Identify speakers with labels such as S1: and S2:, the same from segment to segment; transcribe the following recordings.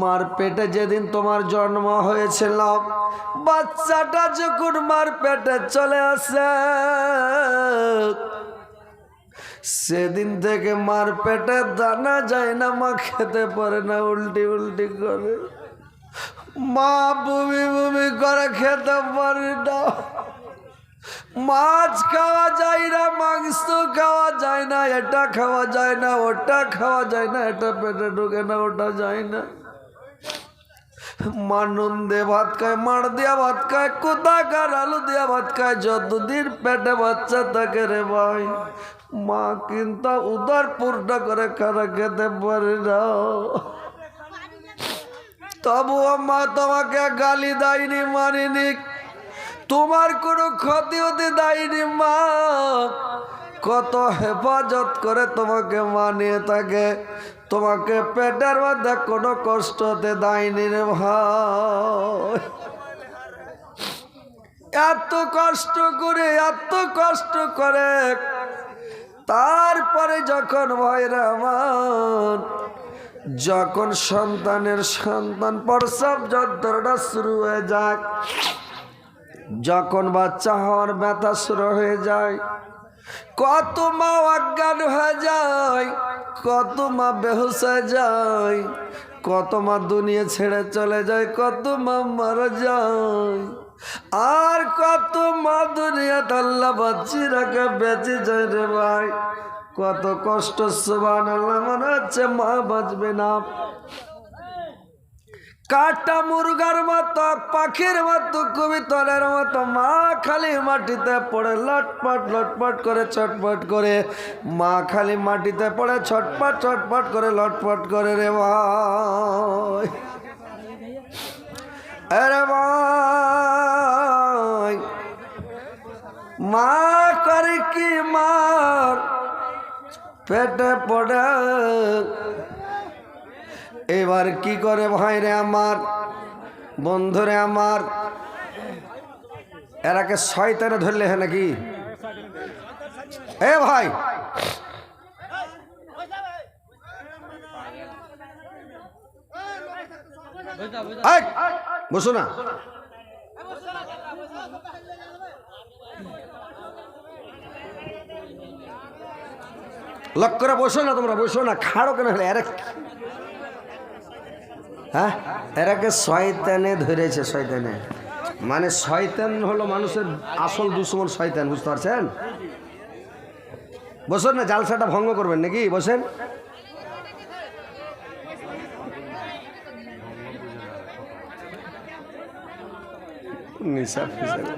S1: মার পেটে যেদিন তোমার জন্ম হয়েছিল, বাচ্চাটা যখন মার পেটে চলে আসে, সেদিন থেকে মার পেটে দানা যায় না, মা খেতে পারে না, উল্টি উল্টি করে। মা বমি বমি করে, খেতে পারে না। মাছ খাওয়া যায় না, মাংস খাওয়া যায় না, এটা খাওয়া যায় না, ওটা খাওয়া যায় না, এটা পেটে ঢুকে না, ওটা যায় না। মা নুন দিয়ে ভাত খায়, মার দিয়া ভাত খায়, কোথাকার আলু দিয়া ভাত খায়, যতদিন পেটে বাচ্চা থাকে রে ভাই, মা কিন্তু উদার পূর্ণ করে খানা খেতে পারে না। তবুও মা তোমাকে গালি দেয়নি, মানিনি, তোমার কোনো ক্ষতি হতে দেয়নি, মা। কত হেফাজত করে তোমাকে মানিয়ে থাকে তোমাকে পেটের মধ্যে কোনো কষ্ট হতে দেয়নি রে ভাই। এত কষ্ট করে, এত কষ্ট করে, তারপরে যখন ভাইরা আমার, যখন সন্তানের সন্তান প্রসব যন্ত্রণা শুরু হয়ে যায়, যখন বাচ্চা হওয়ার ব্যথা শুরু হয়ে যায় কত মা অজ্ঞান হয়ে যায়, কত মা হয়ে যায়, কত মা দুনিয়া ছেড়ে চলে যায়, কত মা মারা যায়। আর কত মা দুনিয়া আল্লাহ বাচ্চি রাখে, বেঁচে যায় রে ভাই। কত কষ্ট সুবান আল্লাহ মনে হচ্ছে মা বাঁচবে না। কাটা মুরগার মতো, পাখির মতো কবিতরের মতো, মা খালি মাটিতে পড়ে লটপট লটপট করে, ছটপট করে। মা খালি মাটিতে পড়ে, ছটপট ছটপট করে, লটপট করে রে ভাই। আরে ভাই, মা করে কি মার? পেটে পড়ে এবার কি করে ভাই রে আমার? বন্ধুরে আমার? এরাকে শয়তানে ধরলে হ্যাঁ নাকি? এ ভাই! বসো না। লক করে বসো না তোমরা, বসো না, খাড়ো কেন হলে? এরা হ্যাঁ? এরাকে শয়তানে ধরেছে, শয়তানে। মানে শয়তান হলো মানুষের আসল দুশ্মন শয়তান, বুঝতে পারছেন? বসেন না, জালসাটা ভঙ্গ করবেন নাকি? বসেন।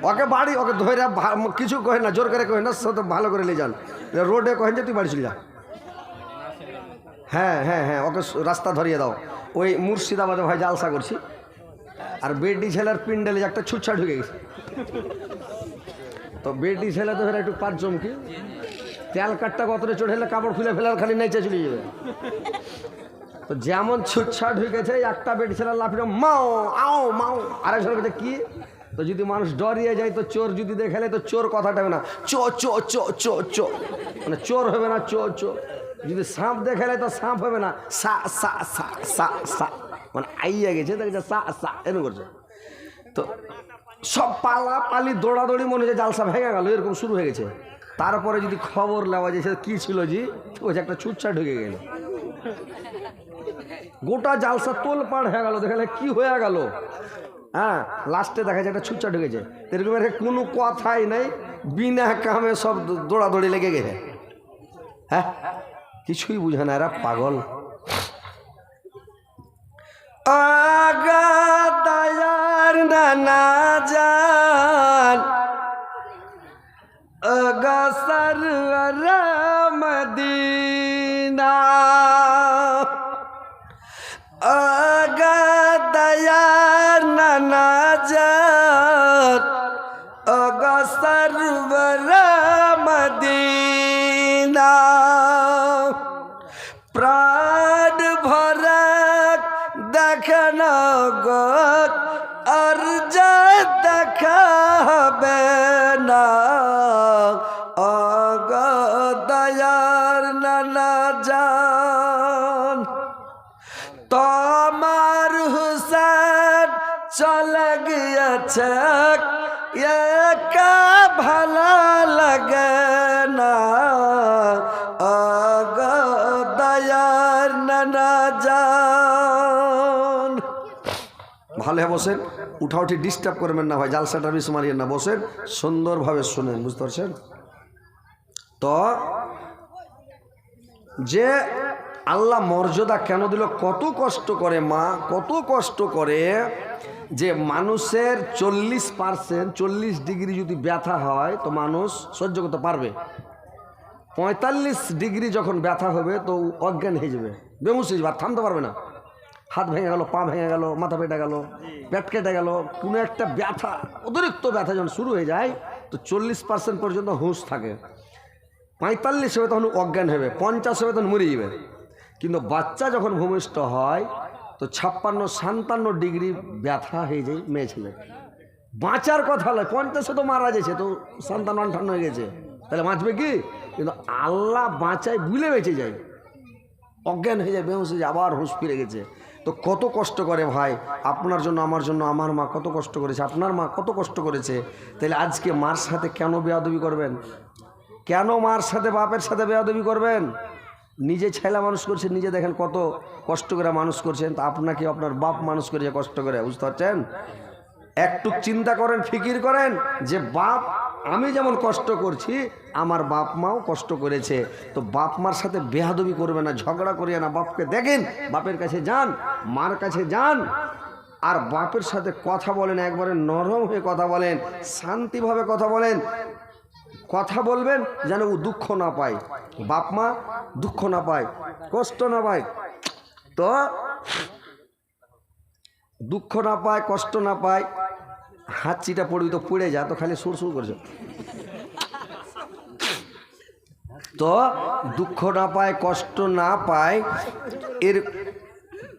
S1: ওকে বাড়ি, ওকে ধরে কিছু কহে না, জোর করে কহে না, সে তো ভালো করে নিয়ে যান। রোডে কহেন যে তুই বাড়ি চলে যা। হ্যাঁ হ্যাঁ হ্যাঁ ওকে রাস্তা ধরিয়ে দাও। ওই মুর্শিদাবাদে ভাই জালসা করছি। আর বেটি ছেলের পিন্ডেলে একটা ছুটছা ঢুকে গেছে। তো বেটি ছেলে তো একটু পাঁচ জমকি তেল কাঠটা কতটা চড়ে এলে কাপড় খুলে ফেলার খালি নেচে চলে যাবে। তো যেমন ছুটছা ঢুকেছে একটা বেটি ছেলে লাফিয়ে মাও, আও, মাও। আরেকজন কাছে কি? তো যদি মানুষ ডরিয়ে যায়, তো চোর যদি দেখালে তো চোর কথাটা হবে না, চো চো চো চো চো। মানে চোর হবে না, চো চো। যদি সাপ দেখালে তো সাপ হবে না, সা সা সা সা সা। মানে আইয়া গেছে দেখছে সা সা, এরকম করছে। তো সব পালা পালি দৌড়াদৌড়ি মনে হচ্ছে জালসা ভেঙে গেল, এরকম শুরু হয়ে গেছে। তারপরে যদি খবর নেওয়া যায় সেটা কী ছিল জি? যে একটা ছুটছা ঢুকে গেল। গোটা জালসা তোল পাড় হয়ে গেল, দেখালে কি হয়ে গেল? হ্যাঁ লাস্টে দেখা যায় একটা ছুটছা ঢুকেছে। এরকম এর কোনো কথাই নাই, বিনা কামে সব দৌড়াদৌড়ি লেগে গেছে। হ্যাঁ? কিছুই বুঝে না, এরা পাগল। আগা দায়ার নানা যান আগা সরওয়ার মদিনা। আগা দায়ার নানা যান প্রাণ ভরাক দেখানো গক আর দেখাবে না। অগ দয়ার নানা যান তোমার হুসেন চলে হয়ে, বসেন। উঠা উঠি ডিস্টার্ব করবেন না ভাই, জালসাটা বেশি মারিয়েন না, বসেন। সুন্দরভাবে শোনেন, বুঝতে পারছেন? তো, যে আল্লাহ মর্যাদা কেন দিল, কত কষ্ট করে, মা, কত কষ্ট করে যে মানুষের চল্লিশ পার্সেন্ট চল্লিশ ডিগ্রি যদি ব্যথা হয়, তো মানুষ সহ্য করতে পারবে। পঁয়তাল্লিশ ডিগ্রি যখন ব্যথা হবে, তো অজ্ঞান হয়ে যাবে। বেমুস যাবে, আর থামতে পারবে না। হাত ভেঙে গেল, পা ভেঙে গেল, মাথা পেটে গেল, পেট কেটে গেল, কোনো একটা ব্যথা, অতিরিক্ত ব্যথা যখন শুরু হয়ে যায়, তো চল্লিশ পার্সেন্ট পর্যন্ত হুঁশ থাকে। পঁয়তাল্লিশ হবে তখন অজ্ঞান হবে, পঞ্চাশ হবে তখন মরে যাবে। কিন্তু বাচ্চা যখন ভূমিষ্ঠ হয়, তো ছাপ্পান্ন সাতান্ন ডিগ্রি ব্যথা হয়ে যায় মেয়ে ছেলে। বাঁচার কথা নয়, পঞ্চাশে তো মারা গেছে, তো সান্তান্ন আন্ঠান্ন হয়ে গেছে। তাহলে বাঁচবে কি? কিন্তু আল্লাহ বাঁচায় বুলে বেঁচে যায়। অজ্ঞান হয়ে যায়, বেহুশ হয়ে যায়, আবার হুঁশ ফিরে গেছে। তো কত কষ্ট করে ভাই? আপনার জন্য, আমার জন্য, আমার মা কত কষ্ট করেছে, আপনার মা কত কষ্ট করেছে? তাহলে আজকে মার সাথে কেন বেয়াদবি করবেন? কেন মার সাথে বাপের সাথে বেয়াদবি করবেন? নিজে ছেলে মানুষ করছে, নিজে দেখেন কত কষ্ট করে মানুষ করছেন, তা আপনাকে আপনার বাপ মানুষ করেছে কষ্ট করে, বুঝতে পারছেন? একটু চিন্তা করেন, ফিকির করেন যে বাপ আমি যেমন কষ্ট করছি, আমার বাপ মাও কষ্ট করেছে। তো বাপ মার সাথে বেহাদবি করবে না, ঝগড়া করিয়ে না। বাপকে দেখেন, বাপের কাছে যান, মার কাছে যান। আর বাপের সাথে কথা বলেন, একবারে নরম হয়ে কথা বলেন, শান্তিভাবে কথা বলেন। কথা বলবেন যেন ও দুঃখ না পায়। বাপ মা দুঃখ না পায়, কষ্ট না পায়। তো দুঃখ না পায়, কষ্ট না পায় হাত চিটা পড়বি তো পড়ে যা, তো খালি সুর সুর করছে। তো দুঃখ না পায়, কষ্ট না পায়, এর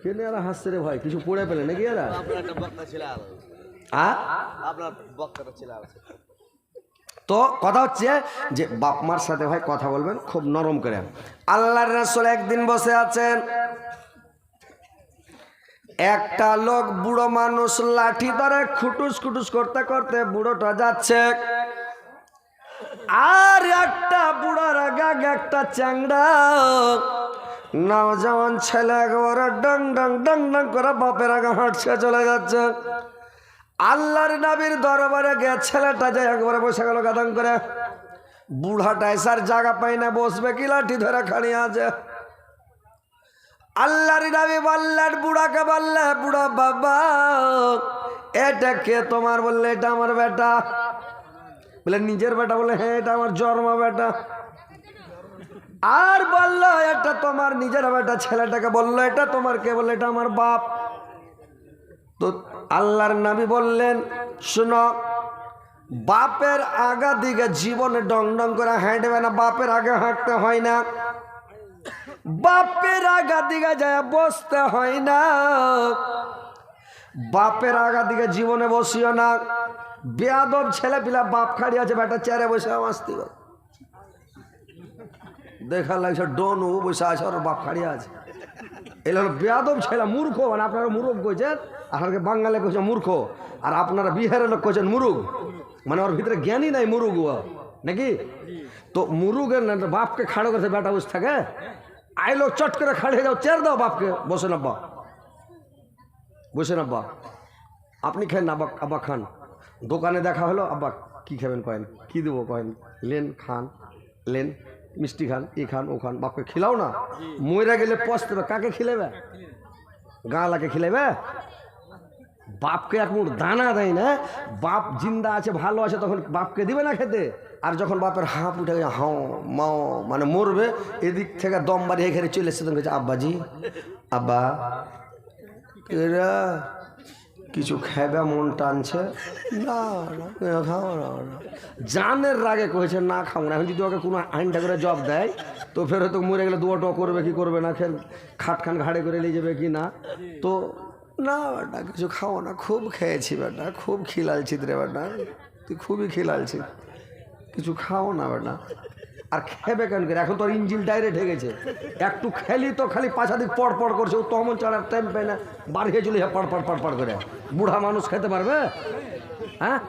S1: কেনে এরা হাসছে রে ভাই? কিছু পড়ে পেলে নাকি এরা। তো কথা হচ্ছে যে, বাপ মার সাথে ভাই কথা বলবেন, খুব নরম করে। আল্লাহর রাসূল একদিন বসে আছেন। একটা লোক বুড়ো মানুষ লাঠি ধরে খুটুস খুটুস করতে করতে বুড়োটা যাচ্ছে। আর একটা বুড়ার আগে একটা চ্যাংড়া। নাও নওজওয়ান ছেলে একেবারে ডং ডং ডং ডং করে বাপের আগে হাঁটছে, চলে যাচ্ছে। আল্লাহর নবীর দরবারে গিয়ে ছেলেটা যায় একবারে বসে গেল গাদান করে। বুড়াটা এসার জায়গা পাই না, বসবে কি লাঠি ধরে খাড়িয়ে আছে? আল্লাহর নবী বললেন বুড়াকে বললে বুড়া বাবা, এটা কে তোমার? বললে, এটা আমার বেটা। বলে, নিজের বেটা? বলে হ্যাঁ এটা আমার জন্ম বেটা। আর বলল, এটা তোমার নিজের বেটা ছেলেটাকে। বলল, এটা তোমার কে? বলল, এটা আমার বাপ। তো আল্লাহর নবী বললেন, শুনো, বাপের আগা দিকে জীবনে ডং ডং করে হাঁটবে না, বাপের আগে হাঁটতে হয় না। বাপের আগা দিকে যায়, বসতে হয় না। বাপের আগা দিকে জীবনে বসিও না। বেয়াদব ছেলে পিলা বাপ খাড়ি আছে, বেটা চেয়ারে বসে আসতে দেখা লাগছে, ডন ও বসে আছে, ওর বাপ খাড়ি আছে। এগুলো হলো বেয়াদব ছেলে, মূর্খ। মানে আপনারা মুরুখ কইছেন আপনাকে বাঙালি কইছেন মূর্খ। আর আপনারা বিহারের লোক কইছেন মুরুগ মানে ওর ভিতরে জ্ঞানই নাই মুরুগ ও। নাকি? তো মুরুগের বাপকে খাড়ো করছে, বেটা বসে থাকে। আইলো চট করে খাড়ি হয়ে যাও চেয়ার দাও বাপকে। বসে না বাপ। বসে বাপ। আপনি খেন আব্বা আব্বা খান। দোকানে দেখা হলো আব্বা কি খাবেন? কয়েন। কি দেবো? কয়েন। লেন খান, লেন, মিষ্টি খান, এ খান, ও খান। বাপকে খিলাও না। ময়রা গেলে হবে কাকে খিলেবে গাঁলাকে খিলেবে বাপকে এক মুঠ দানা দেয় না। বাপ জিন্দা আছে, ভালো আছে, তখন বাপকে দিবে না খেতে? আর যখন বাপের হাঁপ উঠে গেছে, হাও, মাও মানে মরবে, এদিক থেকে দম বাড়ি এখানে চলে এসে তখন আব্বাজি, আব্বা, এরা কিছু খাবে, মন টানছে। না খাও না। জানের রাগে কয়েছে না খাও না। এখন যদি ওকে কোনো আইনটা করে জব দেয়, তো ফের হয়তো মরে গেলে দুটো করবে, কি করবে না? ফের খাটখান ঘাড়ে করে নিয়ে যাবে কি না? তো না, বেটা, কিছু খাও না। খুব খেয়েছি, বেটা, খুব খিলালছি রে বেটা। তুই খুবই খিলালছি কিছু খাও না বেটা। আর খেবে কেন করে এখন তো ওর ইঞ্জিন ডাইরেক্ট হয়ে গেছে। একটু খেলি তো খালি পাছা দিক পড় পড় করছে। ও তমন চালার টাইম পায় না। বাড়ি চলে যায় পড় পড় পড় পড় করে। বুড়া মানুষ খেতে পারবে? হ্যাঁ?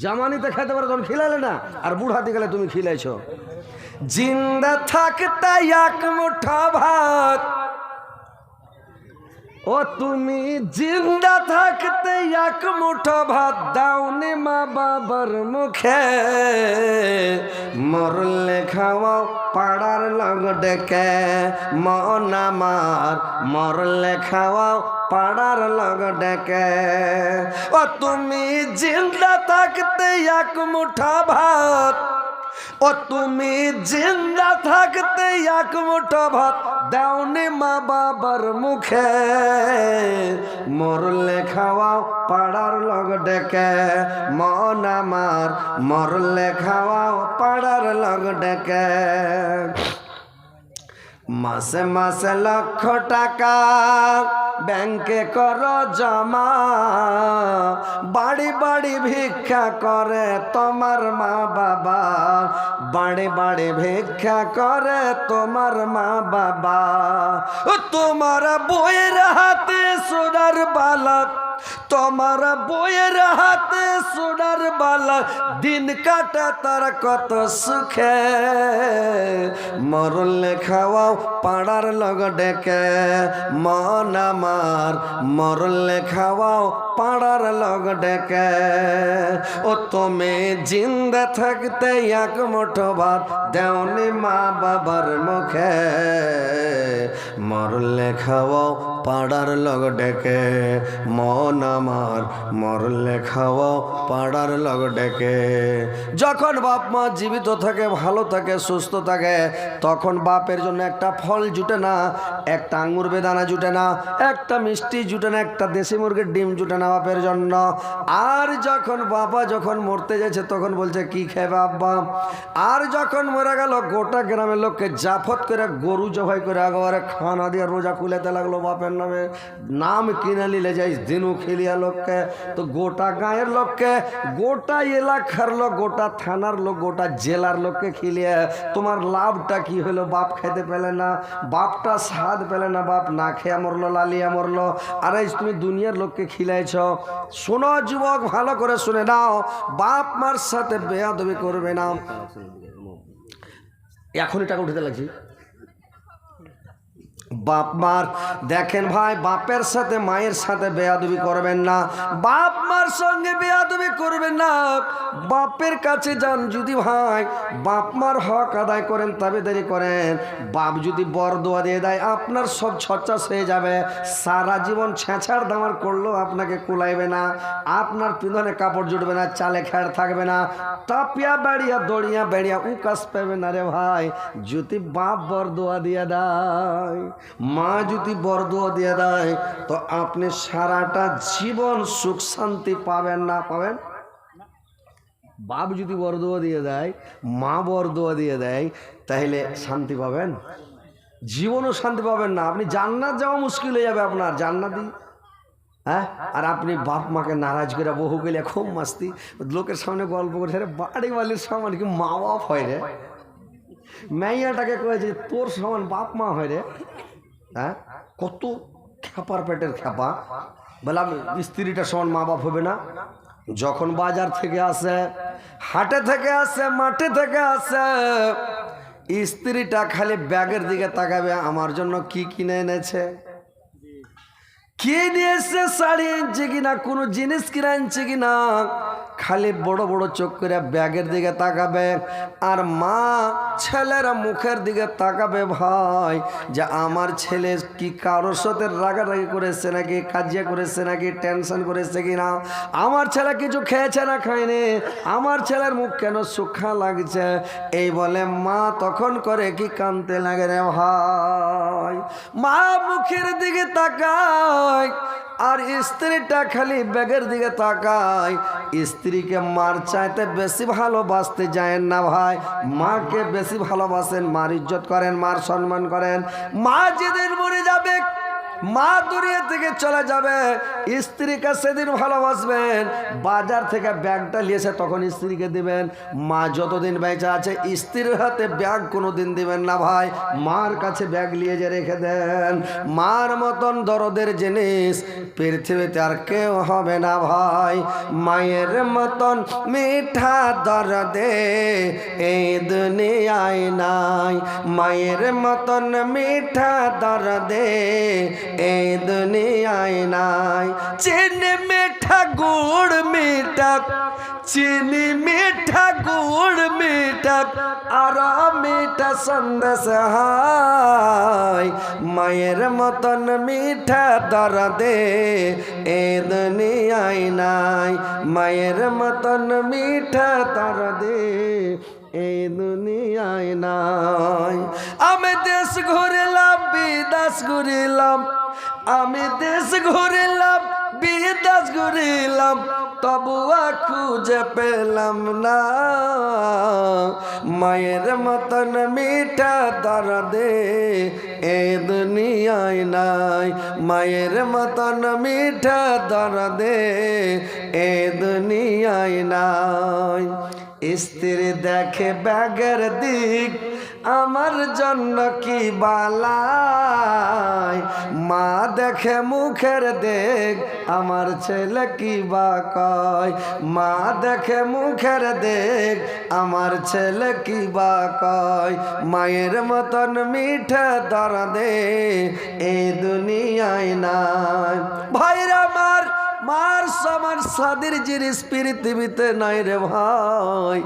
S1: জামানিতে খেতে পারে, তখন খিলালে না। আর বুড়াতে গেলে তুমি খিলাইছ। জিন্দা থাকতে এক মুঠা ভাত। ও, তুমি জিন্দা থাকতে এক মুঠো ভাত দাওনি মা বাবার মুখে। মরলে খাওয়াও পাড়ার লগ ডেকে। মন আমার মরলে খাওয়াও পাড়ার লগ ডেকে। ও, তুমি জিন্দা থাকতে এক মুঠা ভাত ও তুমি জিন্দা থাকতে এক মুঠো ভাত দাওনি মা বাবার মুখে। মরলে খাওয়াও পাড়ার লগ ডেকে। মন আমার মরলে খাওয়াও পাড়ার লগ ডেকে। মাসে মাসে লক্ষ টাকা ব্যাংকে কর জমা। বাড়ি বাড়ি ভিক্ষা করে তোমার মা বাবা। বাড়ি বাড়ি ভিক্ষা করে তোমার মা বাবা। তোমার বইয়ের হাতে সোনার বালক তোমার বইয়ের হাতে সোনার বালা, দিন কাটে তার কত সুখে। মরলে খাওয়াও পাড়ার লগ ডেকে, মন আমার মরলে খাওয়াও পাড়ার লগ ডেকে। ও তুমি জিন্দা থাকতে এক মুঠো ভাত দেওনি মা বাবার মুখে, মরলে খাওয়াও পাড়ার লগ ডেকে। মন আমার মরলে খাওয়াও পাড়ার লগ ডেকে। যখন বাপ মা জীবিত থাকে, ভালো থাকে, সুস্থ থাকে, তখন বাপের জন্য একটা ফল জুটে না, একটা আঙুর বেদানা জুটে না, একটা মিষ্টি জুটে না, একটা দেশি মুরগির ডিম জুটে না বাপের জন্য। আর যখন বাবা যখন মরতে যাচ্ছে, তখন বলছে, কি খাবে আব্বা? আর যখন মরে গেল, গোটা গ্রামের লোককে জাফত করে, গরু জবাই করে, একবারে খানা দিয়ে রোজা খুলেতে লাগল বাপের নামে। নাম কিনে নিলে যাই দিনু খেলিয়া লোককে, তো গোটা গাঁয়ের লোককে, গোটা এলাকার লোক, গোটা থানার লোক, গোটা জেলার লোককে খিলিয়ে, তোমার লাভটা কি হলো? বাপ খেতে পেলে না, বাপটা স্বাদ পেলে না, বাপ না খেয়ে মরলো, লালিয়া মরলো। আর এই তুমি দুনিয়ার লোককে খিলাইছ। শোনো যুবক, ভালো করে শুনে নাও, বাপ মার সাথে বেয়াদবি করবে না। এখন টাকা উঠতে লাগছি। বাপ মার, দেখেন ভাই, বাপের সাথে মায়ের সাথে বেয়াদবি করবেন না। বাপ মার সঙ্গে বেয়াদবি করবেন না। বাপের কাছে যান যদি ভাই, বাপ মার হক আদায় করেন তবে দেরি করেন। বাপ যদি বর দোয়া দিয়ে দেয়, আপনার সব ছচ্চাস হয়ে যাবে। সারা জীবন ছেঁচার দামার করলেও আপনাকে কুলাইবে না। আপনার পিঁধনে কাপড় জুটবে না, চালে খেড় থাকবে না। টাপিয়া বেড়িয়া, দড়িয়া বেড়িয়া, উকাস পাবে না রে ভাই। যদি বাপ বর দোয়া দিয়ে দেয় মা যদি বরদুয়া দিয়ে দেয়, তো আপনি সারাটা জীবন সুখ শান্তি পাবেন না পাবেন? বাপ যদি বরদুয়া দিয়ে দেয়, মা বরদুয়া দিয়ে দেয় তাহলে শান্তি পাবেন? জীবনও শান্তি পাবেন না। আপনি জান্নাত যাওয়া মুশকিল হয়ে যাবে আপনার, জান্নাতি। হ্যাঁ? আর আপনি বাপ মাকে নারাজ করে বহু গেলে খুব মাস্তি। লোকের সামনে গল্প "আরে বাড়ি বালির সামান কি মা বাপ হয় রে? মাইয়াটাকে কয়েছে তোর সমান বাপ মা হয় রে। হ্যাঁ? কত খ্যাপার পেটের খ্যাপা। বললাম স্ত্রীটা সমান মা বাপ হবে না। যখন বাজার থেকে আসে, হাটে থেকে আসে, মাঠে থেকে আসে, স্ত্রীটা খালি ব্যাগের দিকে তাকাবে, আমার জন্য কি কিনে এনেছে? কে নিয়ে এসছে শাড়ি আনছে কিনা কোনো জিনিস কিনে আনছে কিনা খালি বড় বড় চোখ করে ব্যাগের দিকে তাকাবে আর মা ছেলেরা মুখের দিকে তাকাবে ভাই যে আমার ছেলে কি কারোর সাথে রাগারাগি করেছে নাকি? কাজিয়া করেছে নাকি টেনশন করেছে কিনা? আমার ছেলে কিছু খেয়েছে না খায়নি আমার ছেলের মুখ কেন সুখা লাগছে। এই বলে মা তখন করে কি কানতে লাগে রে ভাই মা? মুখের দিকে তাকায় আর স্ত্রীটা খালি ব্যাগের দিকে তাকায়। স্ত্রীকে মার চাইতে বেশি ভালোবাসতে যায় না ভাই। মাকে বেশি ভালোবাসেন, মার ইজ্জত করেন, মার সম্মান করেন। মা যেদিন মরে যাবে মা দুনিয়া থেকে চলে যাবে, স্ত্রীকে সেদিন ভালোবাসবেন। বাজার থেকে ব্যাগটা নিয়েছে, তখন স্ত্রীকে দিবেন। মা যতদিন বেঁচে আছে, স্ত্রীর হাতে ব্যাগ কোনো দিন দিবেন না ভাই। মার কাছে ব্যাগ নিয়ে যে রেখে দেন। মার মতন দরদের জিনিস পৃথিবীতে আর কেউ হবে না ভাই। মায়ের মতন মিঠা দরদে এই দুনিয়ায় নাই। মায়ের মতন মিঠা দরদে এই দুনিয়ায় নাই চিনি মিঠা গুড় মিঠা চিনি মিঠা গুড় মিঠা আর মিঠা সন্দেশ হাই মায়ের মতন মিঠা দরদে এ দুনিয়ায় নাই মায়ের মতন মিঠা দরদে এই দুনিয়ায় নাই আমি দেশ ঘুরিলাম, বিদেশ ঘুরিলাম আমি দেশ ঘুরিলাম, বিদেশ ঘুরিলাম তবুয়া খুঁজে পেলাম না। মায়ের মতন মিঠা দরদে এ দুনিয়ায় নাই। মায়ের মতন মিঠা দরদে এ দুনিয়ায় নাই। স্ত্রী দেখে ব্যাগের দিক আমার জন্য কি বালাই? মা দেখে মুখের দেখ, আমার ছেলে কি বা কয়? মা দেখে মুখের দেখ, আমার ছেলে কি বা কয়? মায়ের মতন মিঠে দরদে, এ দুনিয়ায় নাই। ভাইরা মার মার সমান সাদের জিনিস পৃথিবীতে নাই রে ভাই।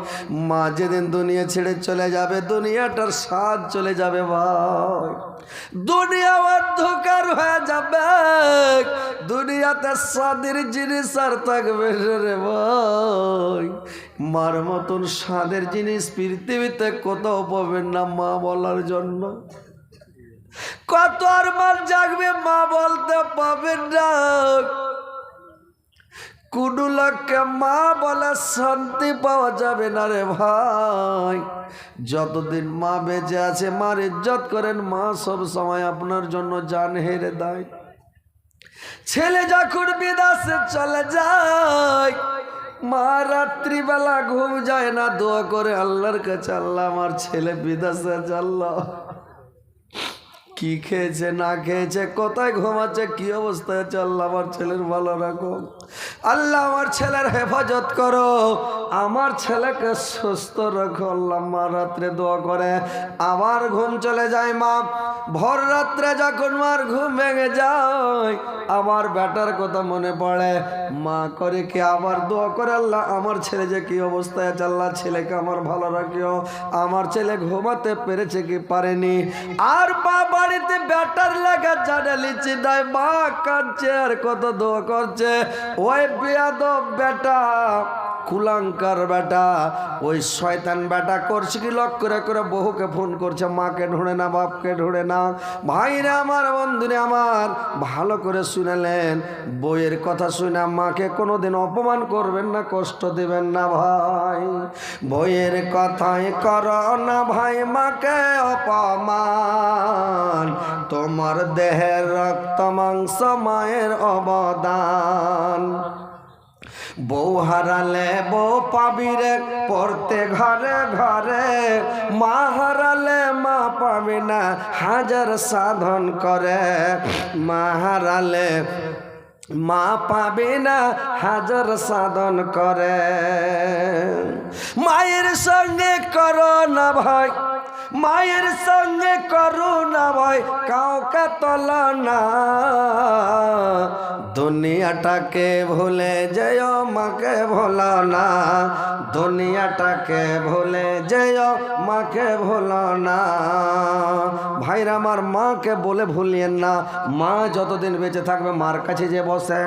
S1: মা যেদিন দুনিয়া ছেড়ে চলে যাবে, দুনিয়াটার স্বাদ চলে যাবে ভাই। দুনিয়া অন্ধকার হয়ে যাবে, দুনিয়াতে স্বাদের জিনিস আর থাকবে রে ভাই। মার মতন স্বাদের জিনিস পৃথিবীতে কোথাও পাবেন না মা বলার জন্য। কত আর মান জাগবে মা বলতে পাবেন না। কোনো লোককে মা বলে শান্তি পাওয়া যাবে না রে ভাই। যতদিন মা বেঁচে আছে, মার ইজ্জত করেন, মা সব সময় আপনার জন্য জান হেরে দেয়। ছেলে যখন বিদেশে চলে যায়, মা রাত্রিবেলা ঘুম যায় না, দোয়া করে আল্লাহর কাছে, আল্লাহ আমার ছেলে বিদেশে আল্লাহ কি খেয়েছে, না খেয়েছে, কোথায় ঘুমাচ্ছে, কি অবস্থায় আছে, আল্লাহ আমার ছেলের ভালো রাখো। আল্লাহ আমার ছেলের হেফাজত করো। আমার ছেলেকে সুস্থ রাখো, আল্লাহ মা রাত্রে দোয়া করে। আবার ঘুম চলে যায় মা। ভর রাত্রে যখন মার ঘুম ভেঙে যায়, আমার বেটার কথা মনে পড়ে। মা করে কি আবার দোয়া করে, আল্লাহ আমার ছেলে যে কি অবস্থায় আছে, আল্লাহ ছেলেকে আমার ভালো রাখিও। আমার ছেলে ঘুমাতে পেরেছে কি পারেনি। আর মা বাড়িতে ব্যাটার লাগা লিচি নাই মা কাঁদছে আর কত দোয়া করছে। ওই বেয়াদ বেটা। কুলাঙ্কার বেটা, ওই শয়তান বেটা করছে কি লক করে করে বহুকে ফোন করছে, মাকে ঢুঁড়ে না, বাপকে ঢুঁড়ে না। ভাইরা আমার বন্ধুরে আমার, ভালো করে শুনেলেন, বইয়ের কথা শুনে মাকে কোনোদিন অপমান করবেন না, কষ্ট দেবেন না ভাই। বইয়ের কথাই কর না ভাই, মাকে অপমান। তোমার দেহের রক্ত মাংস, মায়ের অবদান। বউ হারালে বউ পাবি রে, পড়তে ঘরে ঘরে। মা হারালে মা পাবি না, হাজার সাধন করে। মা হারালে মা পাবে না, হাজার সাধন করে। মায়ের সঙ্গে করো না ভাই মায়ের সঙ্গে করো না ভাই কাউকে তল না। দুনিয়াটাকে ভুলে যেও, মাকে ভোলো না। দুনিয়াটাকে ভুলে যেও, মাকে ভোলো না। ভাইরা, আমার মাকে বলে ভুলিয়েন না। মা যতদিন বেঁচে থাকবে, মার কাছে যে বসে।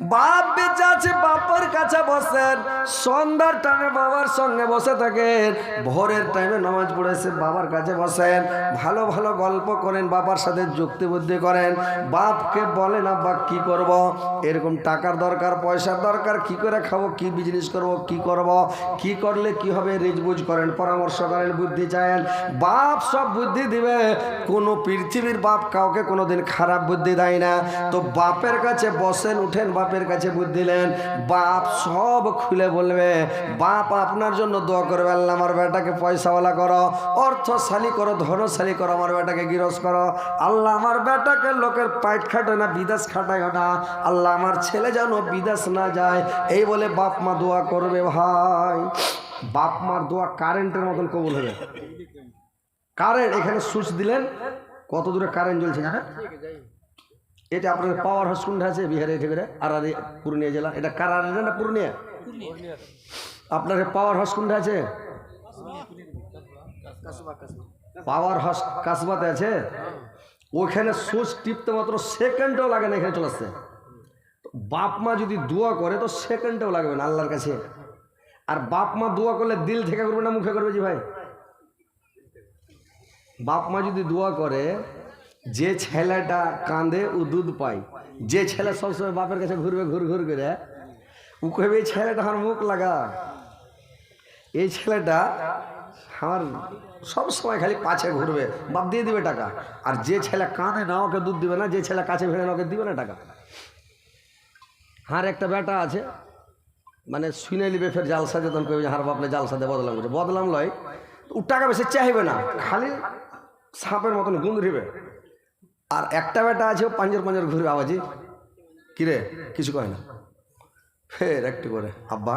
S1: বাপ বেঁচে আছে, বাপের কাছে বসেন। সন্ধ্যার টাইমে বাবার সঙ্গে বসে থাকেন। ভোরের টাইমে নামাজ পড়েছে বাবার কাছে বসেন। ভালো ভালো গল্প করেন, বাবার সাথে যুক্তি বুদ্ধি করেন। বাপকে বলেন, আব্বা, কি করব? এরকম টাকার দরকার, পয়সার দরকার, কি করে খাব? কি বিজনেস করব? কি করব? কি করলে কি হবে? রিজবুজ করেন, পরামর্শ করেন, বুদ্ধি চায়েন। বাপ সব বুদ্ধি দিবে। কোনো পৃথিবীর বাপ কাউকে কোনোদিন খারাপ বুদ্ধি দেয় না। তো বাপের কাছে বসেন, উঠেন বাপের কাছে বুদ্ধি দিলেন বাপ সব খুলে বলবে, বাপ আপনার জন্য দোয়া করবে, আল্লাহ আমার বেটাকে পয়সাওয়ালা করো, অর্থশালী করো, ধনশালী করো, আমার বেটাকে গিরস করো। আল্লাহ আমার বেটাকে লোকের পাইট খাটায় না বিদেশ খাটায় না আল্লাহ আমার ছেলে যেন বিদেশ না যায়, এই বলে বাপ মা দোয়া করবে ভাই। বাপ মার দোয়া কারেন্টের মতন কবুল হবে। কারেন্ট, এখানে সুইচ দিলেন, কত দূরে কারেন্ট জ্বলছে হ্যাঁ? এটা আপনার পাওয়ার হাউস কোনটা আছে? বিহারে এটা করে আরারি, পুরুলিয়া জেলা এটা কারারি না পুরুলিয়া? আপনার পাওয়ার হাউস কোনটা আছে? পাওয়ার হাউস কাসবাতে আছে? ওখানে সুইচ টিপতে মাত্র সেকেন্ডও লাগে না, এখানে চলে আসছে বাপ মা যদি দোয়া করে, তো সেকেন্ডও লাগবে না আল্লাহর কাছে। আর বাপ মা দোয়া করলে দিল থেকে করবে না মুখে করবে জি ভাই? বাপ মা যদি দোয়া করে যে ছেলেটা কাঁদে, ও দুধ পায়। যে ছেলে সবসময় বাপের কাছে ঘুরবে, ঘুর ঘুর করে, ও কহবে এই ছেলেটা আমার মুখ লাগা। এই ছেলেটা আমার সব সময় খালি পাছে ঘুরবে, বাপ দিয়ে দিবে টাকা। আর যে ছেলে কাঁদে না, ওকে দুধ দিবে না, যে ছেলে কাছে ভেড়ে না, ওকে দিবে না টাকা। হার একটা বেটা আছে মানে শুনে নিবে, ফের জালসা যেতন কবে হার বাপলে জালসা দিয়ে বদলাম করছে বদলাম লয়, ও টাকা বেশি চাইবে না, খালি সাপের মতন গুঁদরিবে। আর একটা বেটা আছে, ও পাঞ্জর পাঞ্জর ঘুরবে আওয়াজি। কিরে, কিছু কয় না? ফের একটু করে। আব্বা,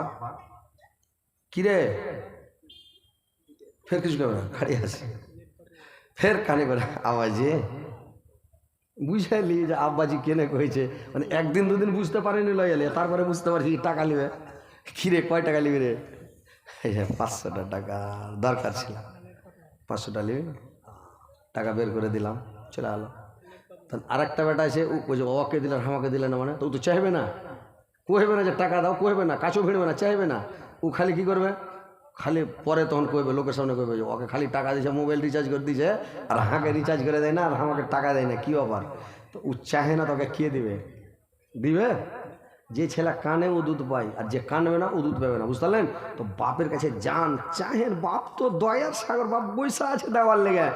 S1: কিরে? ফের কিছু করবে না? খাড়ি আছে। ফের কানে করে আওয়াজে। বুঝাইলি যে আব্বাজি কেনে কইছে। মানে একদিন দুদিন বুঝতে পারেনি লই এলে তারপরে বুঝতে পারছি টাকা নিবে। কিরে, কয় টাকা নিবি রে? পাঁচশোটা টাকা দরকার ছিল। পাঁচশোটা নিবি। টাকা বের করে দিলাম, চলে আলো। তখন আর একটা বেটা আছে ও যে ওকে দিলেন আমাকে দিলে না মানে? তো তো চাইবে না। কোহেবে না যে টাকা দাও কোহেবে না কাছেও ভিড়বে না, চাইবে না। ও খালি কি করবে? খালি পরে তখন কইবে, লোকের সামনে কইবে, যে ওকে খালি টাকা দিয়েছে মোবাইল রিচার্জ করে দিয়েছে আর হাঁকে রিচার্জ করে দেয় না, আর আমাকে টাকা দেয় না, কী ব্যাপার? তো ও চাহে না তোকে কে দিবে? দিবে? যে ছেলে কানে ও দুধ পায় আর যে কানবে না ও দুধ পাবে না, বুঝতে তো বাপের কাছে যান চাহেন বাপ তো দয়ার সাগর, বাপ বৈশা আছে দেওয়ার লেগে।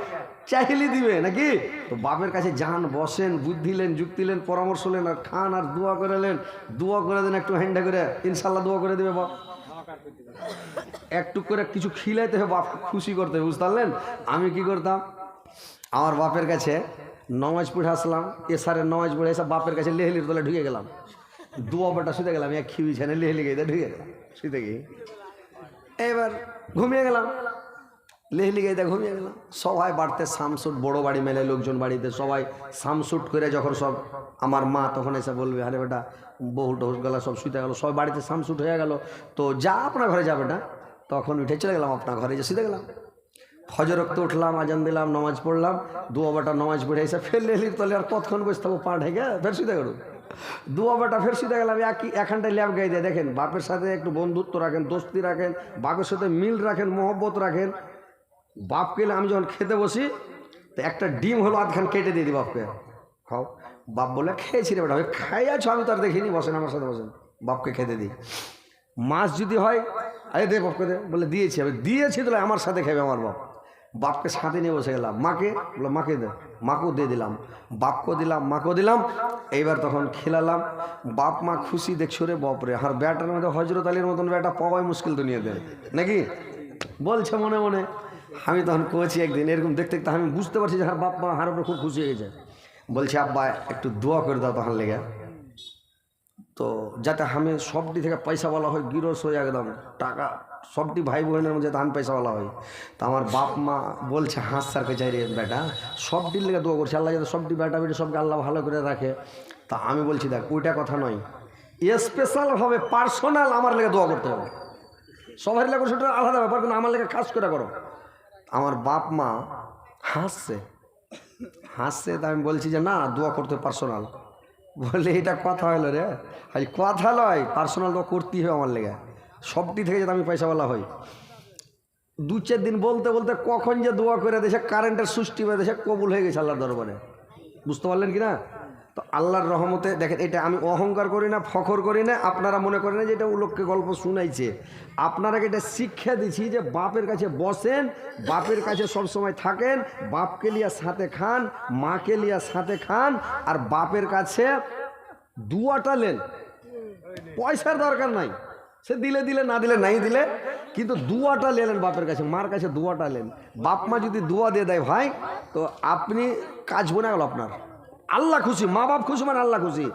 S1: চাইলে দিবে নাকি? তো বাপের কাছে যান, বসেন বুদ্ধিলেন যুক্তিলেন পরামর্শ নেন আর খান আর দোয়া করেলেন দোয়া করে দেন একটু হ্যান্ডা করে, ইনশাল্লাহ দোয়া করে দেবে বাপ। একটু করে কিছু খিলাইতে হবে বাপ খুশি করতে হবে, বুঝতে আমি কি করতাম? আমার বাপের কাছে নমাজ পড়ে আসলাম এসারের নমাজ পড়ে এসে বাপের কাছে লেহলির তলে ঢুকে গেলাম। দুয়া বেটা শুতে গেলাম, এক খিবি ছেনে লেহলি গিয়ে, ঢুকে গেলাম, শুতে গিয়ে। এবার ঘুমিয়ে গেলাম। লেহলি গাইতে ঘুমিয়ে গেলাম। সবাই বাড়তে সামসুট বড় বাড়ি মেলে, লোকজন বাড়িতে সবাই সামসুট করে যখন সব আমার মা তখন এসে বলবে, আরে বেটা বহু টহু গেলা সব শুতে গেল সব বাড়িতে সামসুট হয়ে গেল, তো যা আপনার ঘরে যাবে না? তখন উঠে চলে গেলাম, আপনার ঘরে যে শুতে গেলাম। ফজর রক্ত উঠলাম, আজান দিলাম, নামাজ পড়লাম, দু বাটা নামাজ পড়ে এসে ফের লেলির তলে আর কতক্ষণ বসে থাকব, পা ঢেকে, ফের শুতে গেল। দু বাটা ফের শুতে গেলাম একই এখানটায় ল্যাব গাই দেয়। দেখেন, বাপের সাথে একটু বন্ধুত্ব রাখেন, দোস্তি রাখেন, বাপের সাথে মিল রাখেন, মহব্বত রাখেন। বাপকে আমি যখন খেতে বসি, তো একটা ডিম হলো আধখান কেটে দিয়ে দিই বাপকে। খাও। বাপ বলে, খেয়েছি রে বেটা খাই আছো আমি তো আর দেখিনি, বসেন আমার সাথে, বসেন। বাপকে খেতে দিই। মাছ যদি হয়, আরে দে বাপকে দে, বলে দিয়েছি, আমি দিয়েছি, তাহলে আমার সাথে খাবে আমার বাপ। বাপকে সাথে নিয়ে বসে গেলাম। মাকে? বলে মাকে দে, মাকেও দিয়ে দিলাম। বাপকেও দিলাম, মাকেও দিলাম। এইবার তখন খেলালাম। বাপ, মা খুশি, দেখছ রে বাপরে, আর ব্যাটার মধ্যে হজরত আলীর মতন ব্যাটা পাওয়াই মুশকিল দুনিয়াতে নাকি? বলছে মনে মনে। আমি তখন কোচি একদিন, এরকম দেখতে দেখতে আমি বুঝতে পারছি যে হার বাপ, মা হার উপরে খুব খুশি হয়ে গেছে বলছে, আব্বা, একটু দোয়া করে দাও তখন লেগে। তো যাতে আমি সবটি থেকে পয়সা বলা হয়, গিরস হয়ে একদম টাকা সবটি ভাই বোনের মধ্যে ধান পয়সা বলা হয়। তো আমার বাপ মা বলছে, হাঁস স্যারকে চাই রে বেটা। সবটির লেগে দোয়া করছে। আল্লাহ যাতে সবটি বেটা বেটি সবকে আল্লাহ ভালো করে রাখে। তা আমি বলছি, দেখ, ওইটা কথা নয়। স্পেশালভাবে পার্সোনাল আমার লেগে দোয়া করতে হবে। সবার লেগে সেটা আলাদা ব্যাপার, কিন্তু আমার লেগে কাজ করে করো। আমার বাপ মা হাসছে। হাসছে, তা আমি বলছি যে, না, দোয়া করতে পার্সোনাল বলে এটা কথা হলো রে। কথা লয় পার্সোনাল দোয়া করতেই হবে আমার লেগে। সবটি থেকে যাতে আমি পয়সাওয়ালা হই। দু চার দিন বলতে বলতে কখন যে দোয়া করে দেশে কারেন্টের সৃষ্টি হয়ে দেশে কবুল হয়ে গেছে আল্লাহর দরবারে। বুঝতে পারলেন কি না? তো আল্লাহর রহমতে দেখেন, এটা আমি অহংকার করি না, ফখর করি না, আপনারা মনে করেন যে এটা উলোককে গল্প শুনাইছে। আপনারাকে এটা শিক্ষা দিছি যে বাপের কাছে বসেন, বাপের কাছে সব সময় থাকেন, বাপকে লিয়া সাথে খান, মাকে লিয়া সাথে খান, আর বাপের কাছে দুয়াটা নেন। পয়সার দরকার নাই। সে দিলে দিলে, না দিলে নাই দিলে, কিন্তু দুয়াটা লেলেন বাপের কাছে, মার কাছে দুয়াটা লেন বাপ মা যদি দুয়া দিয়ে দেয় ভাই, তো আপনি কাজ বনে গেল আপনার। আল্লাহ খুশি, মা বাপ খুশি মানে আল্লাহ খুশি।